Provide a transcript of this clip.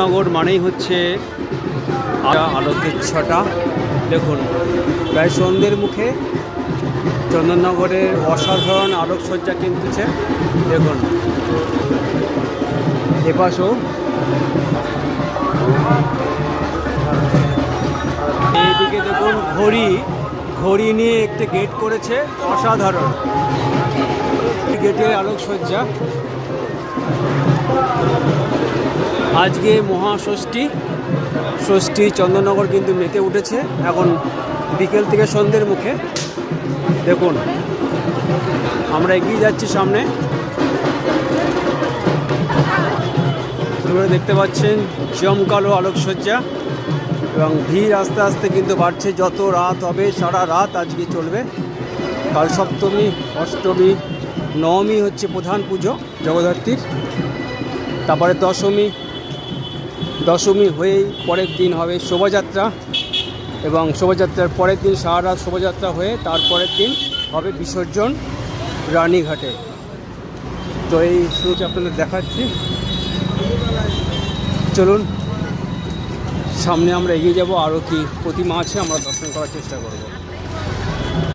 নগর মানেই হচ্ছে আলোকের ছটা। দেখুন, প্রায় সন্ধ্যের মুখে চন্দননগরের অসাধারণ আলোকসজ্জা কিনতেছে। দেখুন, এপাশেও এইদিকে দেখুন, ঘড়ি ঘড়ি নিয়ে একটি গেট করেছে, অসাধারণ। গেটের আলোকসজ্জা। আজকে মহাষষ্ঠী। ষষ্ঠী চন্দননগর কিন্তু মেতে উঠেছে। এখন বিকেল থেকে সন্ধ্যের মুখে। দেখুন, আমরা এগিয়ে যাচ্ছি সামনে। দূরে দেখতে পাচ্ছেন, জমকালো আলোকসজ্জা এবং ভিড় আস্তে আস্তে কিন্তু বাড়ছে। যত রাত হবে, সারা রাত আজকে চলবে। কাল সপ্তমী, অষ্টমী, নবমী হচ্ছে প্রধান পুজো জগদ্ধাত্রীর। তারপরে দশমী দশমী হয়েই পরের দিন হবে শোভাযাত্রা এবং শোভাযাত্রার পরের দিন সারা রাত শোভাযাত্রা হয়ে তারপরের দিন হবে বিসর্জন রানীঘাটে তো এই সুচ আপনাদের দেখাচ্ছি। চলুন, সামনে আমরা এগিয়ে যাব। আরও কি প্রতিমা আছে আমরা দর্শন করার চেষ্টা করব।